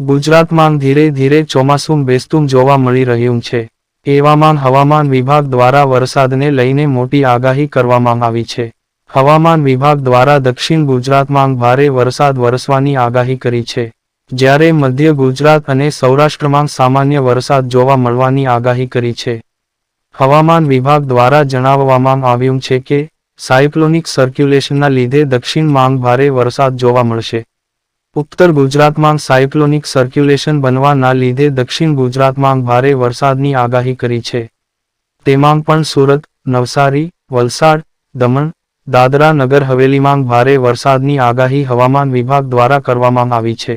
ગુજરાતમાં ધીરે ધીરે ચોમાસું બેસતું જોવા મળી રહ્યું છે. એવામાં હવામાન વિભાગ દ્વારા વરસાદને લઈને મોટી આગાહી કરવામાં આવી છે. હવામાન વિભાગ દ્વારા દક્ષિણ ગુજરાતમાં ભારે વરસાદ વરસવાની આગાહી કરી છે. જ્યારે મધ્ય ગુજરાત અને સૌરાષ્ટ્રમાં સામાન્ય વરસાદ જોવા મળવાની આગાહી કરી છે. હવામાન વિભાગ દ્વારા જણાવવામાં આવ્યું છે કે, સાયક્લોનિક સર્ક્યુલેશનના લીધે દક્ષિણમાં ભારે વરસાદ જોવા મળશે. ઉત્તર ગુજરાતમાં સાયક્લોનિક સર્ક્યુલેશન બનવાના લીધે દક્ષિણ ગુજરાતમાં ભારે વરસાદની આગાહી કરી છે. તેમાં પણ સુરત, નવસારી, વલસાડ, દમણ, દાદરા નગર હવેલીમાં ભારે વરસાદની આગાહી હવામાન વિભાગ દ્વારા કરવામાં આવી છે.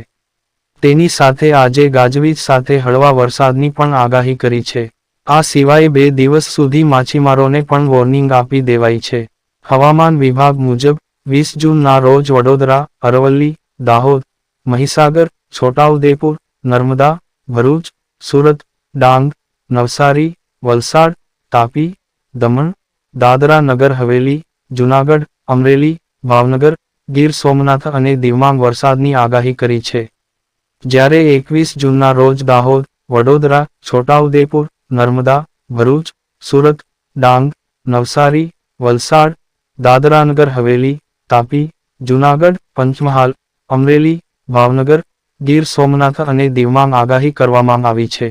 તેની સાથે આજે ગાજવીજ સાથે હળવા વરસાદની પણ આગાહી કરી છે. આ સિવાય બે દિવસ સુધી માછીમારોને પણ વોર્નિંગ આપી દેવાઈ છે. હવામાન વિભાગ મુજબ, વીસ જૂનના રોજ વડોદરા, અરવલ્લી, દાહોદ મહીસાગર, છોટાઉદેપુર, નર્મદા, ભરૂચ, સુરત, ડાંગ, નવસારી, વલસાડ, તાપી, દમણ, દાદરા નગર, હવેલી, જૂનાગઢ, અમરેલી, ભાવનગર, ગીર સોમનાથ અને દીવમાં વરસાદની આગાહી કરી છે. જ્યારે એકવીસ જૂનના રોજ દાહોદ, વડોદરા, છોટાઉદેપુર, નર્મદા, ભરૂચ, સુરત, ડાંગ, નવસારી, વલસાડ દાદરાનગર હવેલી, તાપી, જૂનાગઢ, પંચમહાલ, અમરેલી ભાવનગર ગીર સોમનાથ અને દીવમાં આગાહી કરવામાં આવી છે.